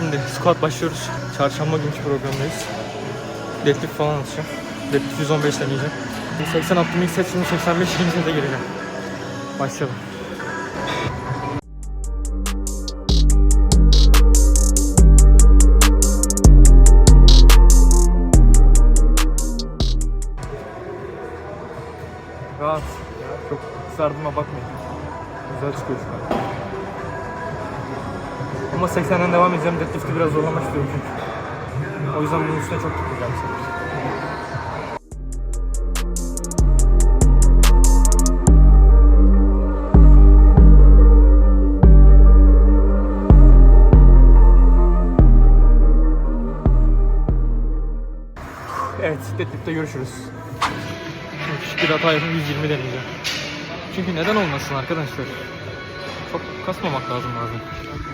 şimdi squat başlıyoruz. Çarşamba günkü programdayız. Deadlift falan atacağım. Deadlift 115 deneyeceğim. 80 attım ilk set şimdi 85 ikinci sete gireceğim. Başlayalım. Rahat. Çok sardığıma bakmayın. Güzel çıkıyor şu an. Ama 80'den devam edeceğim. Deadlift'i biraz zorlamak istiyorum çünkü. O yüzden bunun üstüne çok gitmeyeceğim. Evet, deadlift'te görüşürüz. Küçük bir hata yapıp 120 deneyeceğim. Çünkü neden olmasın arkadaşlar? Çok kasmamak lazım bazen.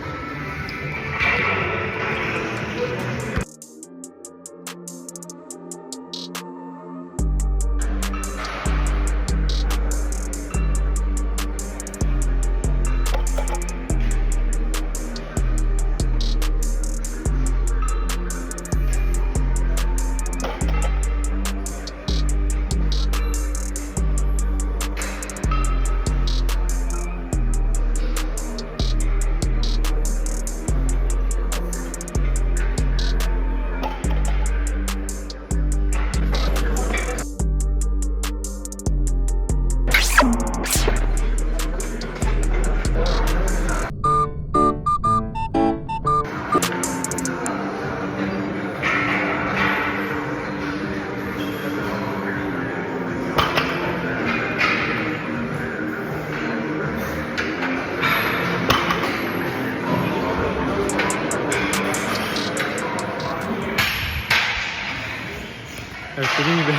Dediğim gibi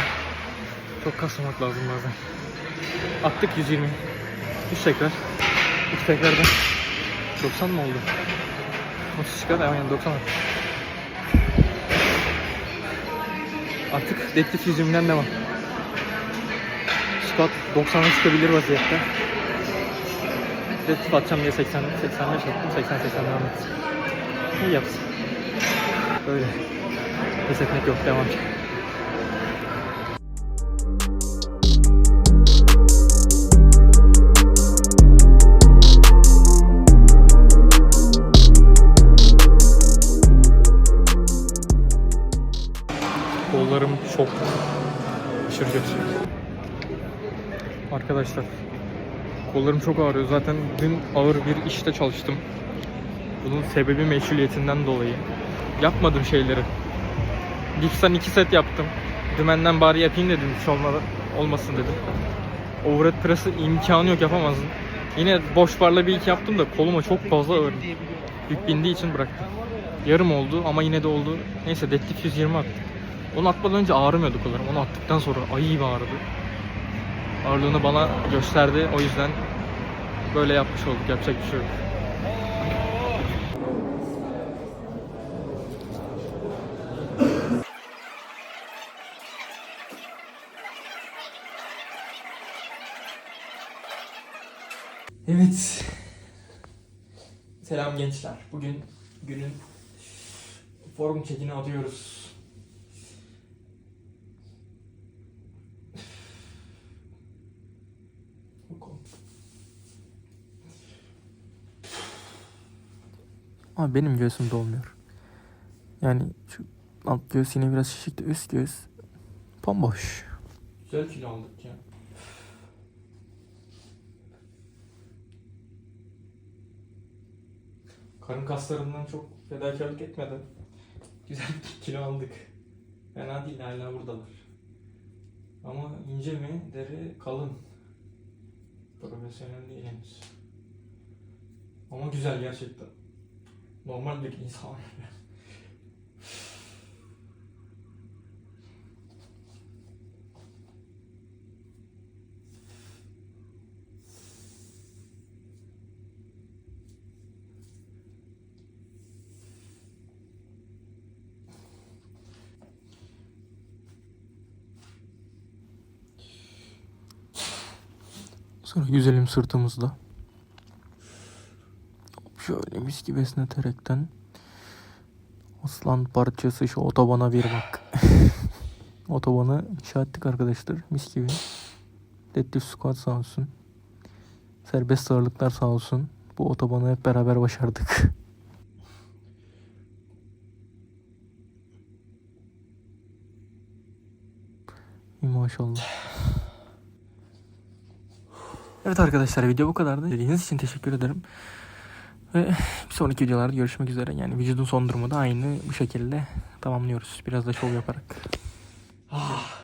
çok kasmamak lazım bazen. Attık 120. 3 tekrar. 3 tekrardan 90 mı oldu? 30 çıkar aynen 90 at. Artık deadlift 120'den devam. Squat 90'a çıkabilir vaziyette. Deadlift atacağım diye 80, 85 attım. 80 80 devam ettim. İyi yapsın. Böyle. Pes etmek yok devam Kollarım çok aşırı. Arkadaşlar kollarım çok ağrıyor. Zaten dün ağır bir işte çalıştım. Bunun sebebi meşguliyetinden dolayı. Yapmadım şeyleri. Dipsten iki set yaptım. Dümenden bari yapayım dedim hiç olmadan, olmasın dedim. Overhead press'ı imkanı yok yapamazdım. Yine boş barla bir iki yaptım da koluma çok fazla ağır. Yük bindiği için bıraktım. Yarım oldu ama yine de oldu. Neyse deadlift 120 attık. Onu atmadan önce ağrımıyordu kollarım. Onu attıktan sonra ayı gibi ağrıdı. Ağırlığını bana gösterdi. O yüzden böyle yapmış olduk. Yapacak bir şey yok. Evet. Selam gençler. Bugün günün forum çekini atıyoruz. Bakalım. Ama benim göğsüm dolmuyor. Yani şu alt göğüs yine biraz şişik de üst göğüs bomboş. Güzel kilo aldık ya. Karın kaslarından çok fedakarlık etmeden güzel bir kilo aldık. Fena değil hala buradalar. Ama ince mi? Deri kalın. Profesyonel değil henüz. Ama güzel gerçekten. Normal bir insan. Sonra güzelim sırtımızda. Şöyle mis gibi esneterekten Aslan parçası şu otobana bir bak. Otobanı inşa ettik arkadaşlar. Mis gibi. Deadlift squat sağ olsun. Serbest ağırlıklar sağ olsun. Bu otobanı hep beraber başardık. Maşallah. Evet arkadaşlar video bu kadardı. Dediğiniz için teşekkür ederim. Ve bir sonraki videolarda görüşmek üzere. Yani vücudun son durumu da aynı bu şekilde tamamlıyoruz. Biraz da şov yaparak. Ah,